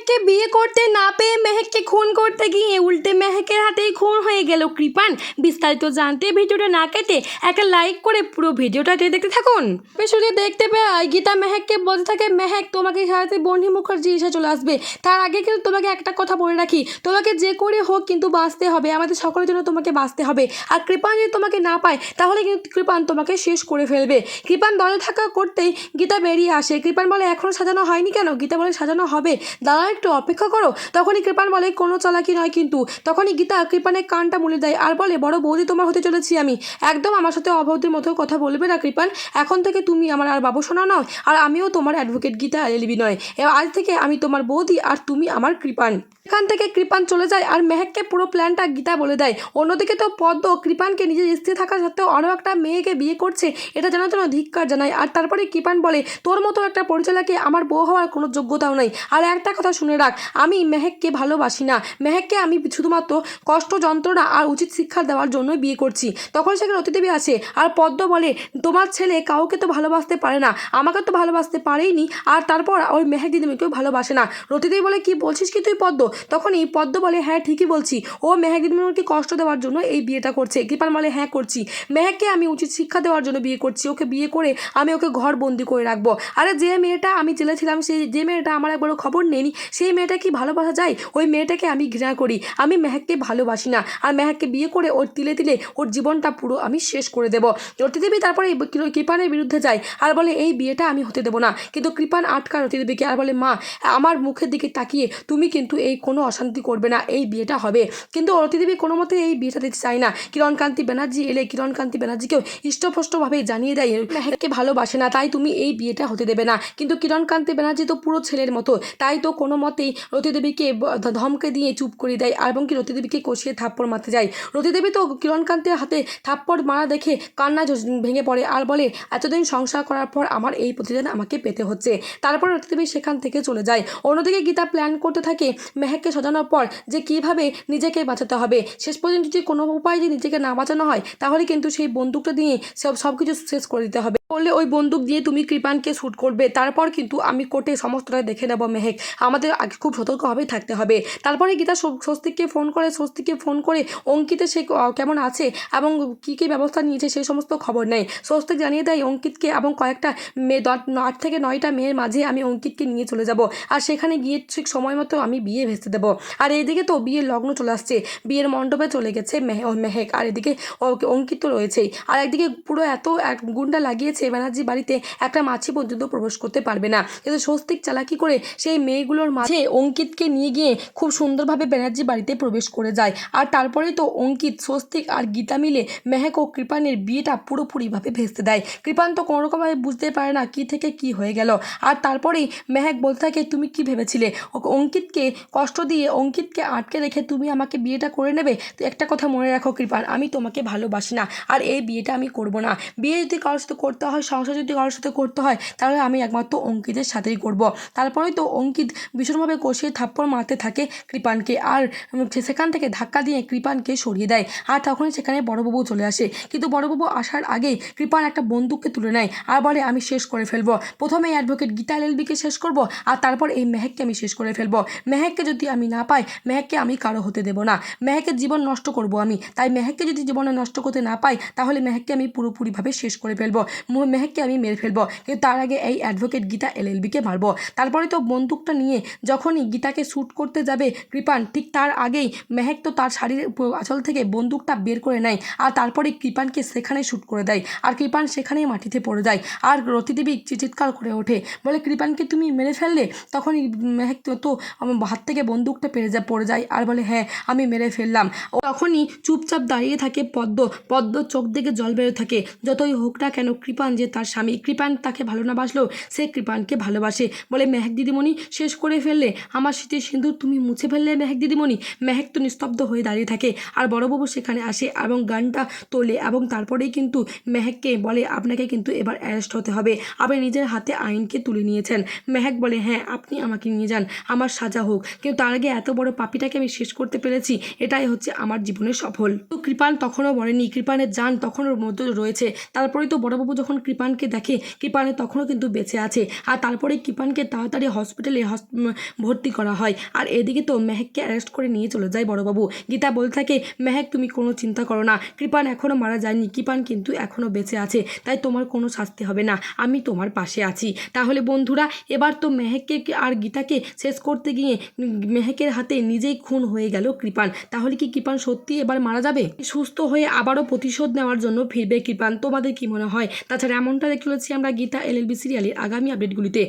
মেহেককে বিয়ে করতে না পেয়ে মেহেককে খুন করতে গিয়ে উল্টে মেহেকের হাতেই খুন হয়ে গেল কৃপান। বিস্তারিত জানতে ভিডিওটা না কেটে একটা লাইক করে পুরো ভিডিওটা দেখতে থাকুন। পেছনে দেখতে পেয়ে গীতা মেহেককে বলতে থাকে, মেহেক, তোমাকে সারাতে বন্ধি মুখার্জি এসে চলে আসবে। তার আগে কিন্তু তোমাকে একটা কথা বলে রাখি। তোমাকে যে করে হোক কিন্তু বাঁচতে হবে। আমাদের সকলের জন্য তোমাকে বাঁচতে হবে। আর কৃপান যদি তোমাকে না পায়, তাহলে কিন্তু কৃপান তোমাকে শেষ করে ফেলবে। কৃপান দলে থাকা করতেই গীতা বেরিয়ে আসে। কৃপান বলে এখনও সাজানো হয়নি কেন? গীতা বলে, সাজানো হবে। দাঁড়া একটু অপেক্ষা করো। তখনই কৃপান বলে, কোনো চালাকি নয় কিন্তু। তখনই গীতা কৃপানের কানটা মুলে দেয় আর বলে, বড় বৌদি তোমার হতে চলেছি আমি। একদম আমার সাথে অভদ্রের মতো কথা বলবে না কৃপান। এখন থেকে তুমি আমার আর বাবু শোনা নয়, আর আমিও তোমার অ্যাডভোকেট গীতা এলবি নয়। আজ থেকে আমি তোমার বৌদি আর তুমি আমার কৃপান। এখান থেকে কৃপান চলে যায় আর মেহেককে পুরো প্ল্যানটা গীতা বলে দেয়। অন্যদিকে তো পদ্ম কৃপানকে নিজের স্ত্রী থাকা সত্ত্বেও আরও একটা মেয়েকে বিয়ে করছে, এটা জানার জন্য ধিক্কার জানায়। আর তারপরে কৃপান বলে, তোর মতো একটা পরিচালকে আমার বউ হওয়ার কোনো যোগ্যতাও নেই। আর একটা কথা শুনে রাখ। আমি মেহেককে ভালোবাসি না। মেহেককে আমি শুধুমাত্র কষ্ট, যন্ত্রণা আর উচিত শিক্ষা দেওয়ার জন্যই বিয়ে করছি। তখন সেখানে অতিদেবী আছে আর পদ্ম বলে, তোমার ছেলে কাউকে তো ভালোবাসতে পারে না। আমাকে তো ভালোবাসতে পারেইনি। আর তারপর ওই মেহেক দিদিমিকেও ভালোবাসে না। রতিদেবী বলে, কি বলছিস কি তুই পদ্ম? তখনই পদ্ম বলে হ্যাঁ ঠিকই বলছি। ও মেহেক দিদিমিকে কষ্ট দেওয়ার জন্য এই বিয়েটা করছে। কৃপান বলে হ্যাঁ করছি। মেহেককে আমি উচিত শিক্ষা দেওয়ার জন্য বিয়ে করছি। ওকে বিয়ে করে আমি ওকে ঘর বন্দি করে রাখব। আরে যে মেয়েটা আমি জেলে ছিলাম সেই যে মেয়েটা আমার একবারও খবর নেয়নি সেই মেয়েটা কি ভালোবাসা যায়? ওই মেয়েটাকে আমি ঘৃণা করি। আমি মেহেককে ভালোবাসি না। আর মেহেককে বিয়ে করে ওর তিলে তিলে ওর জীবনটা পুরো আমি শেষ করে দেবো। রতিদেবী তারপরে কৃপানের বিরুদ্ধে যায়। আর বলে, এই বিয়েটা আমি হতে দেবো না। কিন্তু কৃপান আটকা রতিদেবীকে আর বলে, মা, আমার মুখের দিকে তাকিয়ে তুমি কিন্তু এই কোনো অশান্তি করবে না। এই বিয়েটা হবে। কিন্তু রতিদেবী কোনো মতে এই বিয়েটা দিতে চায় না। কিরণকান্তি ব্যানার্জি এলে কিরণকান্তি ব্যানার্জিকেও ইষ্টপষ্টভাবে জানিয়ে দেয়, মেহেককে ভালোবাসে না, তাই তুমি এই বিয়েটা হতে দেবে না। কিন্তু কিরণকান্তি ব্যানার্জি তো পুরো ছেলের মতো। তাই তো কোনো মতেই রতিদেবীকে ধমকে দিয়ে চুপ করে দেয় এবং কি রতিদেবীকে কষিয়ে থাপ্পড় মারতে যায়। রতিদেবী তো কিরণকান্তের হাতে থাপ্পড় মারা দেখে কান্না ভেঙে পড়ে আর বলে, এতদিন সংসার করার পর আমার এই প্রতিদান আমাকে পেতে হচ্ছে। তারপর রতিদেবী সেখান থেকে চলে যায়। অন্যদিকে গীতা প্ল্যান করতে থাকে মেহেককে সাজানোর পর যে কীভাবে নিজেকে বাঁচাতে হবে। শেষ পর্যন্ত যদি কোনো উপায় যদি নিজেকে না বাঁচানো হয়, তাহলে কিন্তু সেই বন্দুকটা দিয়ে সব সব কিছু শেষ করে দিতে হবে। বললে ওই বন্দুক দিয়ে তুমি কৃপানকে শ্যুট করবে। তারপর কিন্তু আমি কোর্টে সমস্তটা দেখে নেব মেহেক। আমাদের আগে খুব সতর্কভাবেই থাকতে হবে। তারপরে গীতা স্বস্তিককে ফোন করে, স্বস্তিককে ফোন করে, অঙ্কিতে সে কেমন আছে এবং কী কী ব্যবস্থা নিয়েছে সেই সমস্ত খবর নেয়। স্বস্তিক জানিয়ে দেয়, অঙ্কিতকে এবং কয়েকটা মেয়ে আট থেকে নয়টা মেয়ের মাঝে আমি অঙ্কিতকে নিয়ে চলে যাব। আর সেখানে গিয়ে ঠিক সময় মতো আমি বিয়ে ভেসে দেবো। আর এইদিকে তো বিয়ের লগ্ন চলে আসছে। বিয়ের মণ্ডপে চলে গেছে মেহে মেহেক। আর এদিকে অঙ্কিত তো রয়েছেই। আর একদিকে পুরো এত এক গুন্ডা লাগিয়েছে ব্যানার্জি বাড়িতে একটা মাছি পর্যন্ত প্রবেশ করতে পারবে না। কিন্তু স্বস্তিক চালাকি করে সেই মেয়েগুলোর মাঝে অঙ্কিতকে নিয়ে গিয়ে খুব সুন্দরভাবে ব্যানার্জি বাড়িতে প্রবেশ করে যায়। আর তারপরেই তো অঙ্কিত, স্বস্তিক আর গীতা মিলে মেহেক ও কৃপানের বিয়েটা পুরোপুরিভাবে ভেস্তে দেয়। কৃপান তো কোনোরকমভাবে বুঝতে পারে না কী থেকে কি হয়ে গেল। আর তারপরেই মেহেক বলতে থাকে, তুমি কি ভেবেছিলে? অঙ্কিতকে কষ্ট দিয়ে অঙ্কিতকে আটকে রেখে তুমি আমাকে বিয়েটা করে নেবে? তো একটা কথা মনে রাখো কৃপান আমি তোমাকে ভালোবাসি না। আর এই বিয়েটা আমি করব না। বিয়ে যদি কারোর সাথে করতে হয়, সংসার যদি কারোর সাথে করতে হয়, তাহলে আমি একমাত্র অঙ্কিতের সাথেই করব। তারপরে তো অঙ্কিত ভীষণভাবে কষিয়ে থাপ্পড় মারতে থাকে কৃপানকে আর সেখান থেকে ধাক্কা দিয়ে কৃপানকে সরিয়ে দেয়। আর তখনই সেখানে বড়বাবু চলে আসে। কিন্তু বড়বাবু আসার আগেই কৃপান একটা বন্দুককে তুলে নেয় আর বলে, আমি শেষ করে ফেলব। প্রথমে অ্যাডভোকেট গীতা এলবিকে শেষ করব, আর তারপর এই মেহেককে আমি শেষ করে ফেলব। মেহেককে যদি আমি না পাই, মেহেককে আমি কারও হতে দেবো না। মেহেকের জীবন নষ্ট করব আমি। তাই মেহেককে যদি জীবনে নষ্ট করতে না পাই, তাহলে মেহেককে আমি পুরোপুরিভাবে শেষ করে ফেলব। মেহেককে আমি মেরে ফেলব। কিন্তু তার আগে এই অ্যাডভোকেট গীতা এলএলবিকে মারবো। তারপরে তো বন্দুকটা নিয়ে যখনই গীতাকে শ্যুট করতে যাবে কৃপান, ঠিক তার আগেই মেহেক তো তার শাড়ির আঁচল থেকে বন্দুকটা বের করে নেয় আর তারপরে কৃপানকে সেখানে শ্যুট করে দেয় আর কৃপান সেখানেই মাটিতে পড়ে যায় আর রতিদেবী চি- চিৎকার করে ওঠে। বলে, কৃপানকে তুমি মেরে ফেললে? তখনই মেহেক তো হাত থেকে বন্দুকটা পেরে যা পড়ে যায় আর বলে হ্যাঁ আমি মেরে ফেললাম। ও তখনই চুপচাপ দাঁড়িয়ে থাকে পদ্ম। পদ্ম চোখ থেকে জল বেরোতে থাকে। যতই হোক না কেন কৃপান যে তার স্বামী, কৃপান তাকে ভালো না বাসলেও সে কৃপানকে ভালোবাসে। বলে, মেহেক দিদিমণি, শেষ করে ফেললে আমার স্মৃতির সিঁদুর তুমি মুছে ফেললে মেহেক দিদিমণি? মেহেক তো নিস্তব্ধ হয়ে দাঁড়িয়ে থাকে। আর বড়বাবু সেখানে আসে এবং গানটা তোলে এবং তারপরেই কিন্তু মেহেককে বলে, আপনাকে কিন্তু এবার অ্যারেস্ট হতে হবে। আপনি নিজের হাতে আইনকে তুলে নিয়েছেন। মেহেক বলে হ্যাঁ আপনি আমাকে নিয়ে যান। আমার সাজা হোক। কিন্তু তার আগে এত বড় পাপিটাকে আমি শেষ করতে পেরেছি। এটাই হচ্ছে আমার জীবনের সফল। তো কৃপান তখনও বলেনি। কৃপানের যান তখনও মধ্যে রয়েছে। তারপরেই তো বড়বাবু যখন যখন কৃপানকে দেখে কৃপানে তখনও কিন্তু বেঁচে আছে। আর তারপরে কৃপানকে তাড়াতাড়ি হসপিটালে হস ভর্তি করা হয়। আর এদিকে তো মেহেককে অ্যারেস্ট করে নিয়ে চলে যায় বড়বাবু। গীতা বলতে থাকে, মেহেক, তুমি কোনো চিন্তা করো না। কৃপান এখনও মারা যায়নি। কৃপান কিন্তু এখনও বেঁচে আছে। তাই তোমার কোনো শাস্তি হবে না। আমি তোমার পাশে আছি। তাহলে বন্ধুরা, এবার তো মেহেককে আর গীতাকে শেষ করতে গিয়ে মেহেকের হাতে নিজেই খুন হয়ে গেল কৃপান। তাহলে কি কৃপান সত্যি এবার মারা যাবে? সুস্থ হয়ে আবারও প্রতিশোধ নেওয়ার জন্য ফিরবে কৃপান। তোমাদের কি মনে হয়? তাছাড়া এমনটা দেখতে চলেছি আমরা গীতা এলএলবি সিরিয়ালের আগামী আপডেটগুলিতে